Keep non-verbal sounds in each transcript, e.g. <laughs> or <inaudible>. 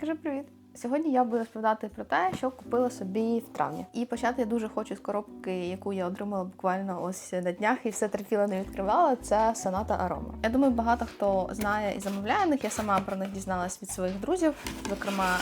Кажи привіт. Сьогодні я буду розповідати про те, що купила собі в травні. І почати я дуже хочу з коробки, яку я отримала буквально ось на днях і все терпіла не відкривала. Це соната арома. Я думаю, багато хто знає і замовляє них. Я сама про них дізналась від своїх друзів, зокрема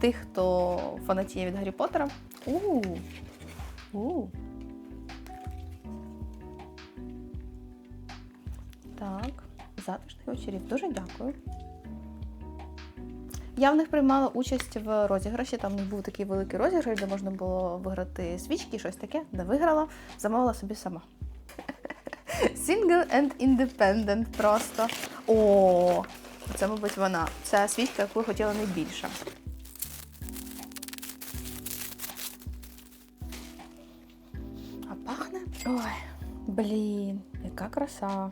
тих, хто фанатіє від Гаррі Поттера. У у Так, затишних вечорів. Дуже дякую. Я в них приймала участь в розіграші. Там був такий великий розіграш, де можна було виграти свічки, щось таке. Не виграла, замовила собі сама. <laughs> Single and independent просто. О, це, мабуть, вона. Це свічка, яку я хотіла найбільше. А пахне? Ой, блін, яка краса.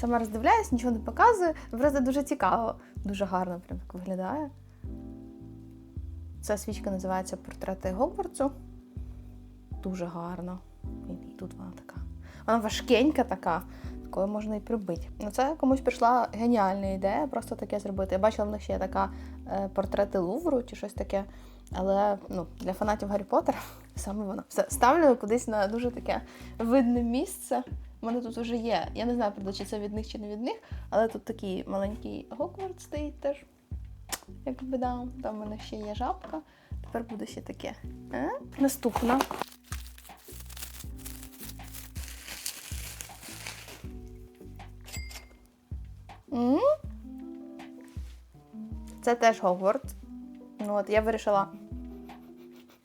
Сама роздивляюсь, нічого не показую. Просто дуже цікаво. Дуже гарно прям так виглядає. Ця свічка називається Портрети Гогвартсу. Дуже гарно. І тут вона така. Вона важкенька така, такою можна і прибити. Ну, це комусь прийшла геніальна ідея просто таке зробити. Я бачила, в них ще є така е, портрети Лувру чи щось таке. Але ну, для фанатів Гаррі Поттера <laughs> саме вона. Все, ставлю кудись на дуже таке видне місце. У мене тут вже є. Я не знаю, правда, чи це від них, чи не від них, але тут такий маленький Гоквард стоїть теж. Якби да, там в мене ще є жабка. Тепер буде ще таке. Е? Наступна. М? Це теж Гогвартс. Ну, от я вирішила.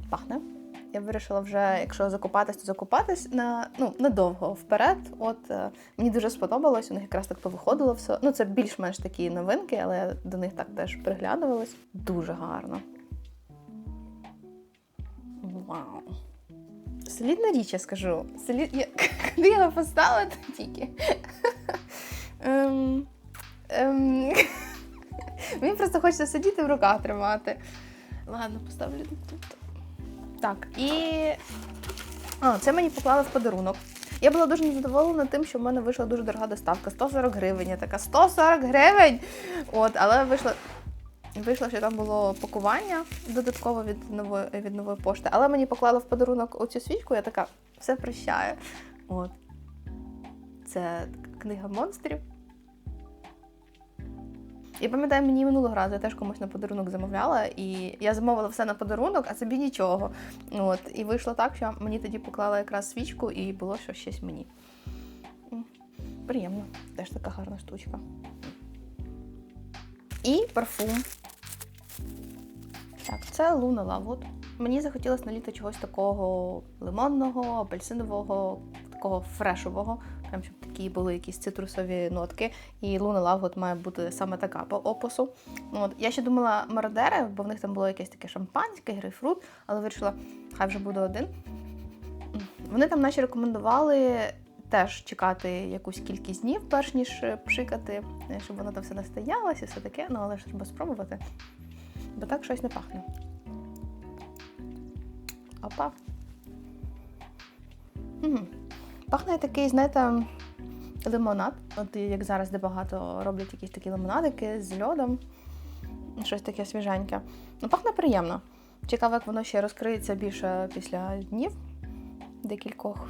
Пахне. Я вирішила вже, якщо закупатись, то закупатись на ну надовго вперед. От е, мені дуже сподобалось. У них якраз так повиходило все. Ну це більш-менш такі новинки, але я до них так теж приглядувалась. Дуже гарно. Вау. Солідна річ, я скажу. Солід... Я... <laughs> Куди я його поставила, тільки. <laughs> ем... Ем... <laughs> Мені просто хочеться сидіти в руках тримати. Ладно, поставлю тут. Так, і. А, це мені поклали в подарунок. Я була дуже незадоволена тим, що в мене вийшла дуже дорога доставка 140 гривень. Я така 140 гривень! От, але вийшло. Вийшло, що там було пакування додатково від нової від нової пошти. Але мені поклали в подарунок оцю свічку, я така все прощаю. От. Це книга монстрів. Я пам'ятаю, мені минулого разу я теж комусь на подарунок замовляла, і я замовила все на подарунок, а собі нічого. От, і вийшло так, що мені тоді поклала якраз свічку, і було що щось мені. Приємно, теж така гарна штучка. І парфум. Так, це Луна Лавуд. Мені захотілося на чогось такого лимонного, апельсинового, такого фрешового. Прям щоб такі були якісь цитрусові нотки. І Луна Лавгот має бути саме така по опису. От. Я ще думала мародери, бо в них там було якесь таке шампанське, грейпфрут, але вирішила, хай вже буде один. Вони там наші рекомендували теж чекати якусь кількість днів, перш ніж пшикати, щоб воно там все настоялося і все таке, ну але ж треба спробувати. Бо так щось не пахне. Опа. М. Пахне такий, знаєте, лимонад. От як зараз де багато роблять якісь такі лимонадики з льодом. Щось таке свіженьке. Ну, пахне приємно. Цікаво, як воно ще розкриється більше після днів декількох.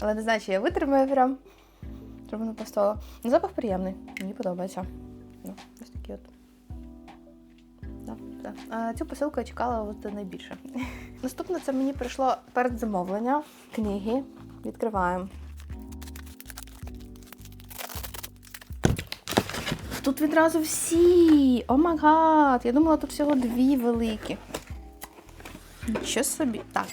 Але не знаю, чи я витримаю прям, щоб воно постояло. Ну, запах приємний, мені подобається. Ну, ось такі от. Да, да. А, цю посилку я чекала от найбільше. <laughs> Наступне це мені прийшло передзамовлення книги. Відкриваємо. Тут відразу всі! О май гад! Я думала, тут всього дві великі. Нічого собі. Так.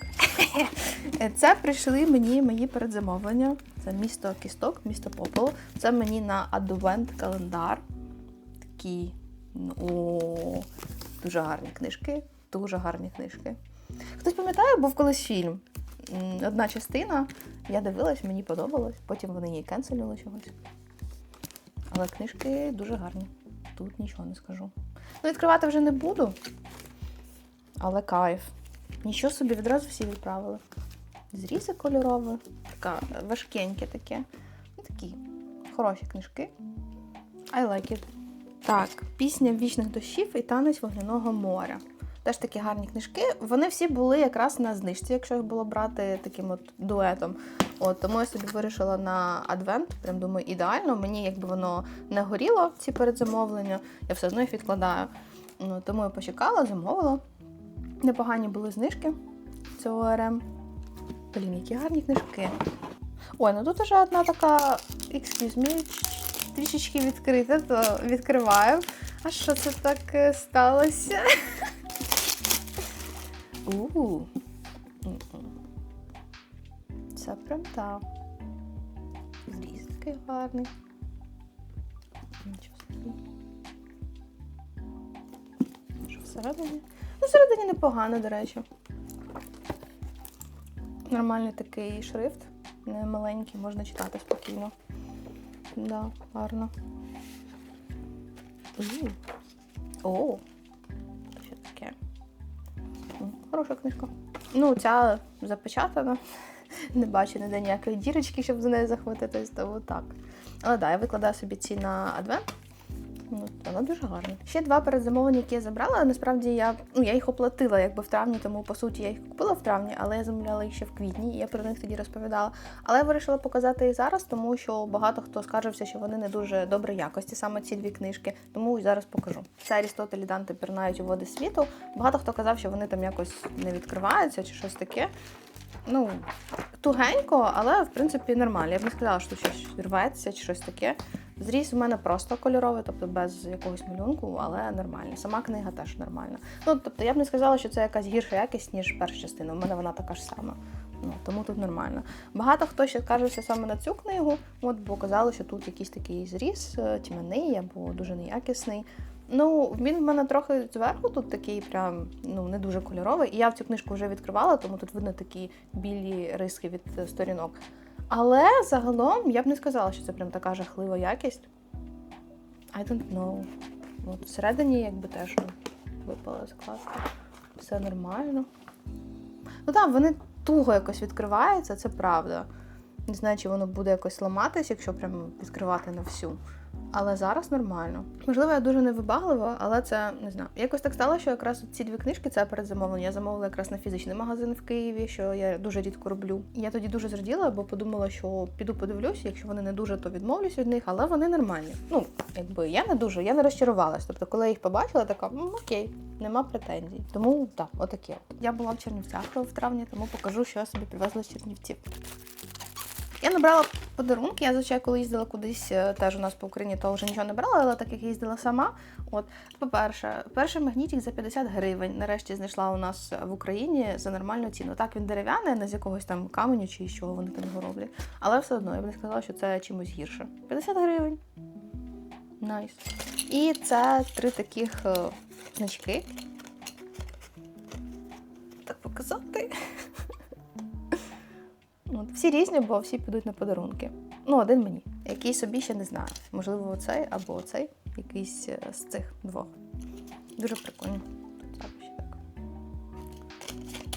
<laughs> Це прийшли мені мої передзамовлення. Це місто кісток, місто попелу. Це мені на адвент календар. Такі. ну, дуже гарні книжки. Дуже гарні книжки. Хтось пам'ятає, був колись фільм. Одна частина. Я дивилась, мені подобалось. Потім вони її кенселили чогось. Але книжки дуже гарні. Тут нічого не скажу. Ну, відкривати вже не буду. Але кайф. Нічого собі відразу всі відправили. Зрізи кольорові, така важкеньке таке. Ну, такі хороші книжки. I like it. Так, пісня вічних дощів і танець вогняного моря. Теж такі гарні книжки. Вони всі були якраз на знижці, якщо їх було брати таким от дуетом. От тому я собі вирішила на адвент. Прям думаю, ідеально. Мені якби воно не горіло, ці передзамовлення, я все одно їх відкладаю. Ну, тому я почекала, замовила. Непогані були знижки цього РМ. Блін, які гарні книжки. Ой, ну тут уже одна така excuse me, трішечки відкрита, то відкриваю. А що це таке сталося? <laughs> У. Це прям так. Зріз такий гарний. Що всередині? Ну, всередині непогано, до речі. Нормальний такий шрифт, не маленький, можна читати спокійно. Да, гарно. У. О, Хороша книжка. Ну, ця запечатана. Не бачу ніде ніякої дірочки, щоб за нею захватитись, тому так. Але да, я викладаю собі ці на адвент. Ну, вона дуже гарна. Ще два передзамовлення, які я забрала. Насправді я, ну, я їх оплатила якби в травні, тому по суті я їх купила в травні, але я замовляла їх ще в квітні, і я про них тоді розповідала. Але я вирішила показати їх зараз, тому що багато хто скаржився, що вони не дуже доброї якості, саме ці дві книжки. Тому зараз покажу. Це Арістотель і Данте пірнають у води світу. Багато хто казав, що вони там якось не відкриваються чи щось таке. Ну, тугенько, але в принципі нормально. Я б не сказала, що щось рветься чи щось таке. Зріз у мене просто кольоровий, тобто без якогось малюнку, але нормально. Сама книга теж нормальна. Ну, тобто я б не сказала, що це якась гірша якість, ніж перша частина. У мене вона така ж сама. Ну, тому тут нормально. Багато хто ще скаржився саме на цю книгу, от, бо казали, що тут якийсь такий зріз е, тьмяний або дуже неякісний. Ну, він в мене трохи зверху тут такий прям ну не дуже кольоровий. І я в цю книжку вже відкривала, тому тут видно такі білі риски від е, сторінок. Але загалом я б не сказала, що це прям така жахлива якість. I don't know. От всередині якби теж випала випала закладка. Все нормально. Ну так, вони туго якось відкриваються, це правда. Не знаю, чи воно буде якось ламатись, якщо прям відкривати на всю. Але зараз нормально. Можливо, я дуже невибаглива, але це не знаю. Якось так стало, що якраз ці дві книжки це передзамовлення. Я замовила якраз на фізичний магазин в Києві, що я дуже рідко роблю. Я тоді дуже зраділа, бо подумала, що піду подивлюсь, якщо вони не дуже, то відмовлюсь від них, але вони нормальні. Ну, якби я не дуже, я не розчарувалась. Тобто, коли я їх побачила, така «М, окей, нема претензій. Тому так, отаке. от. Я була в Чернівцях в травні, тому покажу, що я собі привезла з Чернівців. Я набрала подарунки. Я зазвичай, коли їздила кудись е, теж у нас по Україні, то вже нічого не брала, але так як їздила сама. От, по-перше, перший магнітик за 50 гривень. Нарешті знайшла у нас в Україні за нормальну ціну. Так, він дерев'яний, не з якогось там каменю чи з чого вони там його роблять. Але все одно я б не сказала, що це чимось гірше. 50 гривень. Найс. І це три таких е, значки. Так показати. Всі різні, бо всі підуть на подарунки. Ну, один мені. Який собі ще не знаю. Можливо, оцей або оцей, якийсь е, з цих двох. Дуже прикольно.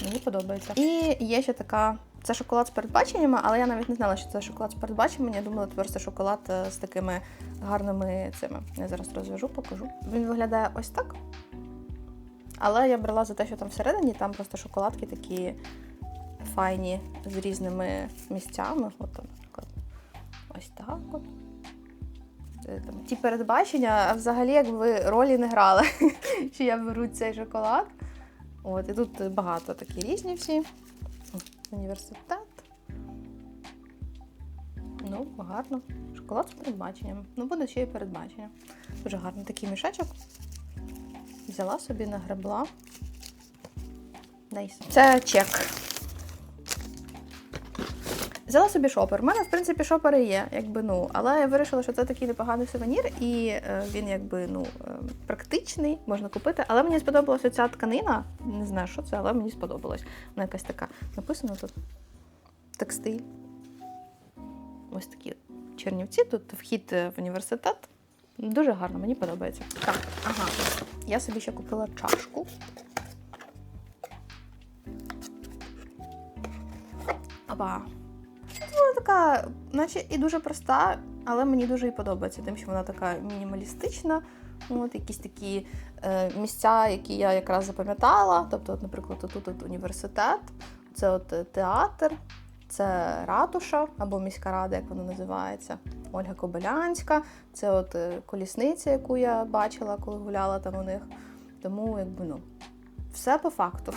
Мені подобається. І є ще така. Це шоколад з передбаченнями, але я навіть не знала, що це шоколад з передбаченнями. Я думала, це шоколад е, з такими гарними цими. Я зараз розв'яжу, покажу. Він виглядає ось так. Але я брала за те, що там всередині, там просто шоколадки такі файні з різними місцями. От, наприклад, ось так от. Там, ті передбачення, а взагалі якби ролі не грали, <laughs> що я беру цей шоколад. От, і тут багато такі різні всі. Університет. Ну, гарно. Шоколад з передбаченням. Ну, буде ще й передбачення. Дуже гарний такий мішечок. Взяла собі, нагребла. Найс. Це чек. Взяла собі шопер. У мене, в принципі, шопери є, якби ну, але я вирішила, що це такий непоганий сувенір, і е, він якби ну е, практичний, можна купити. Але мені сподобалася ця тканина. Не знаю, що це, але мені сподобалось. Вона якась така написано тут текстиль. Ось такі чернівці. Тут вхід е, в університет. Дуже гарно, мені подобається. Так, ага. Я собі ще купила чашку. Опа. Така, наче і дуже проста, але мені дуже і подобається, тим, що вона така мінімалістична. От якісь такі е, місця, які я якраз запам'ятала. Тобто, от, наприклад, тут от університет, це от е, театр, це ратуша або міська рада, як вона називається. Ольга Кобилянська, це от е, колісниця, яку я бачила, коли гуляла там у них. Тому, якби ну, все по факту.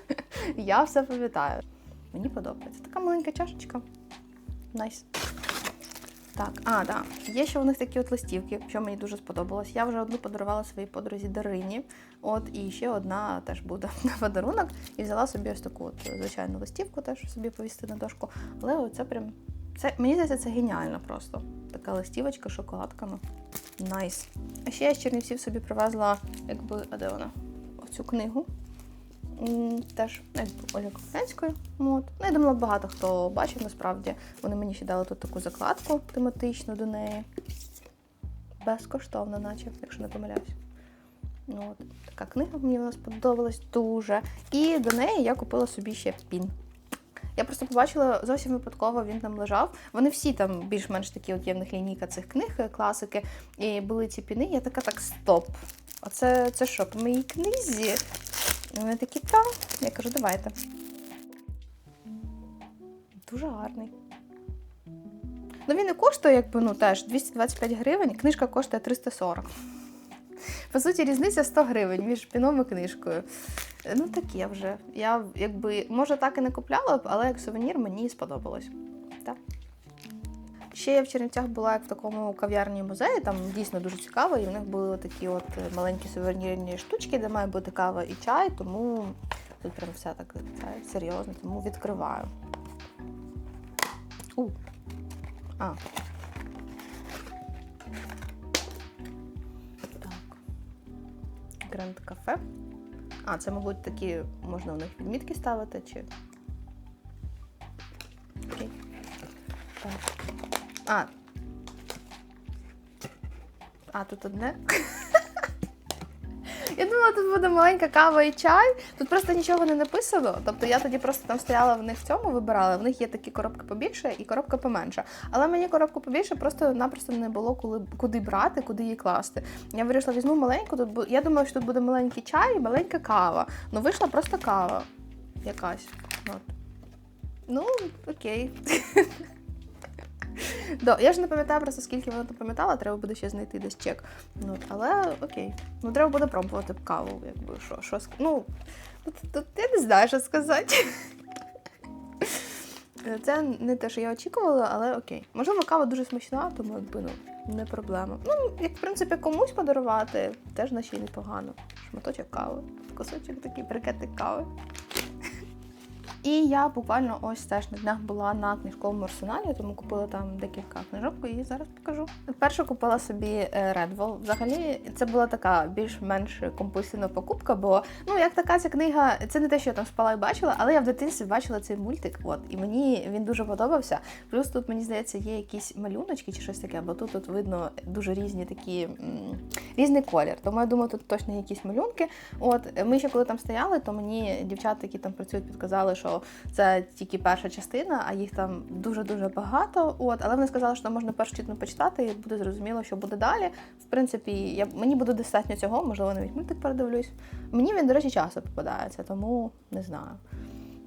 <laughs> я все пам'ятаю. Мені подобається. Така маленька чашечка. Найс. Так, а, так. Є ще у них такі от листівки, що мені дуже сподобалось. Я вже одну подарувала своїй подрузі Дарині. От, і ще одна теж буде <laughs> на подарунок. І взяла собі ось таку от звичайну листівку, теж собі повісти на дошку. Але оце прям. Це, мені здається, це геніально просто. Така листівочка з шоколадками. Найс. А ще я з Чернівців собі привезла, якби, а де вона? Оцю книгу. Теж ну, якби Оля Ну, я думала, багато хто бачив насправді. Вони мені ще дали тут таку закладку тематичну до неї. Безкоштовно, наче, якщо не помиляюсь. Ну, от, така книга мені вона сподобалась дуже. І до неї я купила собі ще пін. Я просто побачила зовсім випадково, він там лежав. Вони всі там більш-менш такі, от є в них лінійка цих книг, е, класики. І були ці піни. Я така так, стоп. Оце це що, по моїй книзі? І Вони такі, та. Я кажу, давайте. Дуже гарний. Ну він і коштує, якби, ну теж 225 гривень, книжка коштує 340. По суті, різниця 100 гривень між піном і книжкою. Ну, таке вже. Я якби, може, так і не купляла б, але як сувенір мені сподобалось. Так. Ще я в Чернівцях була як в такому кав'ярні музеї, там дійсно дуже цікаво, і в них були такі от маленькі сувенірні штучки, де має бути кава і чай, тому тут прям все так це, серйозно, тому відкриваю. У. А. Так. Гранд кафе. А, це, мабуть, такі можна у них відмітки ставити, чи. Окей. Так. А. А, тут одне. <laughs> Я думала, тут буде маленька кава і чай. Тут просто нічого не написано. Тобто я тоді просто там стояла в них в цьому, вибирала. В них є такі коробки побільше і коробка поменше. Але мені коробку побільше просто-напросто не було коли, куди брати, куди її класти. Я вирішила, візьму маленьку. Тут я думала, що тут буде маленький чай і маленька кава. Ну вийшла просто кава. Якась. От. Ну, окей. <laughs> <laughs> До, я ж не пам'ятаю просто скільки вона там пам'ятала, треба буде ще знайти десь чек. Ну, але окей. Ну, треба буде пробувати каву, якби що. що ну, тут, я не знаю, що сказати. <laughs> Це не те, що я очікувала, але окей. Можливо, кава дуже смачна, тому якби ну, не проблема. Ну, як в принципі комусь подарувати, теж наче непогано. Шматочок кави, кусочок такий брикетик кави. І я буквально ось теж на днях була на книжковому арсеналі, тому купила там декілька книжок і зараз покажу. Перше купила собі е, Red Bull. Взагалі, це була така більш-менш компульсивна покупка, бо ну як така ця книга, це не те, що я там спала і бачила, але я в дитинстві бачила цей мультик. От і мені він дуже подобався. Плюс тут мені здається є якісь малюночки чи щось таке, бо тут, тут видно дуже різні такі різний колір. Тому я думаю, тут точно якісь малюнки. От ми ще коли там стояли, то мені дівчата, які там працюють, підказали, що це тільки перша частина, а їх там дуже-дуже багато. От, але вони сказали, що можна першу частину почитати, і буде зрозуміло, що буде далі. В принципі, я, мені буде достатньо цього, можливо, навіть мультик передивлюсь. Мені він, до речі, часто попадається, тому не знаю.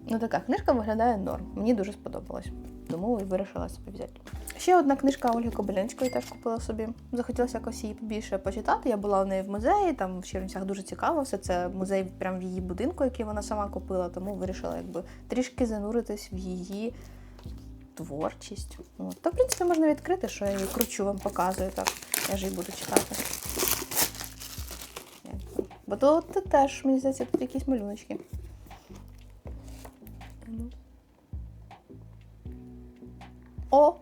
Ну, така книжка виглядає норм. Мені дуже сподобалось. Тому і вирішила собі взяти. Ще одна книжка Ольги Кобилянської теж купила собі. Захотілося якось її більше почитати. Я була в неї в музеї, там в Чернівцях дуже цікаво все. Це музей прямо в її будинку, який вона сама купила, тому вирішила якби трішки зануритись в її творчість. От. Та, в принципі, можна відкрити, що я її кручу, вам показую так. Я ж її буду читати. Бо тут теж, мені здається, тут якісь малюночки. О!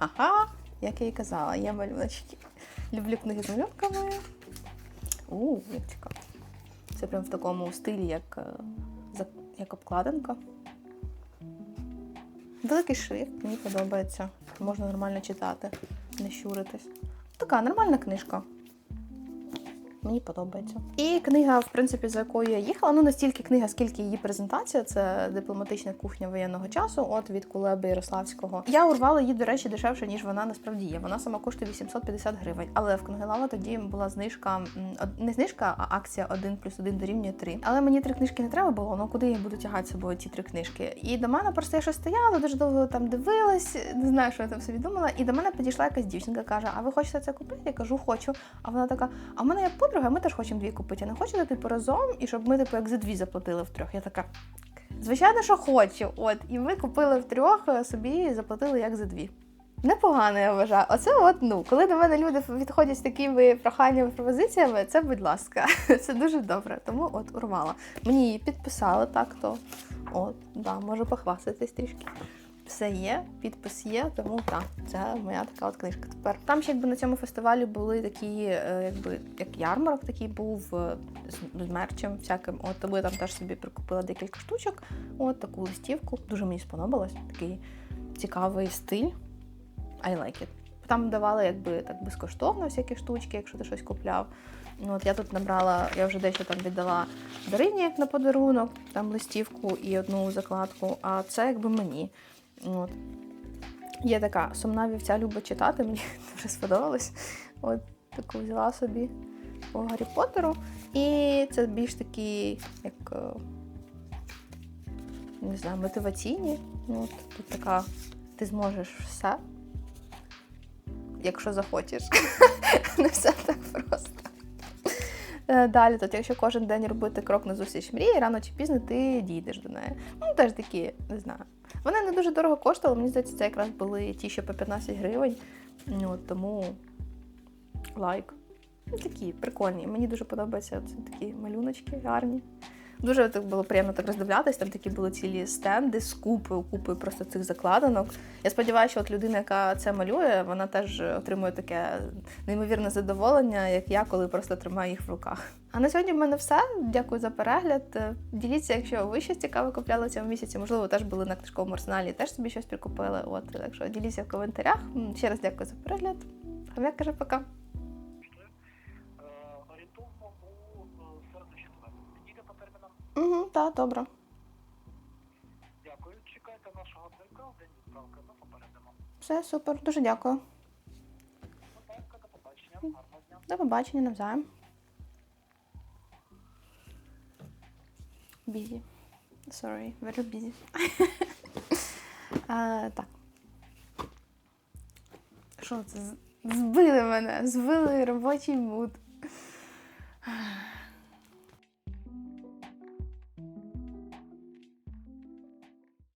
Ага! Як я і казала, я малюночки. Люблю книги з малюнками. У, як цікаво. Це прям в такому стилі, як, е, як обкладинка. Великий шрифт, мені подобається. Можна нормально читати, не щуритись. Така нормальна книжка. Мені подобається. І книга, в принципі, за якою я їхала. Ну настільки книга, скільки її презентація. Це дипломатична кухня воєнного часу. От від Кулеби Ярославського. Я урвала її, до речі, дешевше ніж вона насправді є. Вона сама коштує 850 гривень. Але в книгелава тоді була знижка, не знижка, а акція 1 плюс 1 дорівнює 3. Але мені три книжки не треба було. Ну куди я буду тягати з собою ці три книжки? І до мене просто я щось стояла, дуже довго там дивилась, не знаю, що я там собі думала. І до мене підійшла якась дівчинка, каже: А ви хочете це купити? Я кажу, хочу. А вона така: А в мене є подруга, ми теж хочемо дві купити. А не хочете типу разом? І щоб ми типу як за дві заплатили втрьох. Я така. Звичайно, що хочу. От, і ми купили втрьох е, собі і заплатили як за дві. Непогано, я вважаю. Оце от, ну, коли до мене люди відходять з такими проханнями, пропозиціями, це будь ласка, <laughs> це дуже добре. Тому от урвала. Мені її підписали так, то от, да, можу похвастатись трішки. Все є, підпис є, тому так, це моя така от книжка. Тепер там ще якби на цьому фестивалі були такі, е, якби як ярмарок такий був е, з, мерчем всяким. От тому я там теж собі прикупила декілька штучок. От таку листівку. Дуже мені сподобалось. Такий цікавий стиль. I like it. Там давали якби так безкоштовно всякі штучки, якщо ти щось купляв. Ну, от я тут набрала, я вже дещо там віддала Дарині на подарунок, там листівку і одну закладку, а це якби мені. От. Є така сумна вівця любить читати, мені <laughs> дуже сподобалось. От таку взяла собі по Гаррі Поттеру. І це більш такі, як е, не знаю, мотиваційні. Ну, От, тут така, ти зможеш все, якщо захочеш. <laughs> Не все так просто. Е, Далі, Тобто, якщо кожен день робити крок на зустріч мрії, рано чи пізно ти дійдеш до неї. Ну, теж такі, не знаю. Вони не дуже дорого коштували, мені здається, це якраз були ті, що по 15 гривень. Ну, от, тому лайк. Ну, такі прикольні. Мені дуже подобаються такі малюночки гарні. Дуже так було приємно так роздивлятись. Там такі були цілі стенди з купою, купою просто цих закладинок. Я сподіваюся, що от людина, яка це малює, вона теж отримує таке неймовірне задоволення, як я, коли просто тримаю їх в руках. А на сьогодні в мене все. Дякую за перегляд. Діліться, якщо ви щось цікаве купляли в цьому місяці. Можливо, теж були на книжковому арсеналі, теж собі щось прикупили. От так що діліться в коментарях. Ще раз дякую за перегляд. Хам'як каже пока. Угу, так, добре. Дякую. Чекайте нашого дзвінка в день відправки. Ми попередимо. Все супер, дуже дякую. Ласка, до побачення. Гарного дня. До побачення навзаєм. Busy. Sorry, very busy. <laughs> а, так. Що це? Збили мене, збили робочий мут.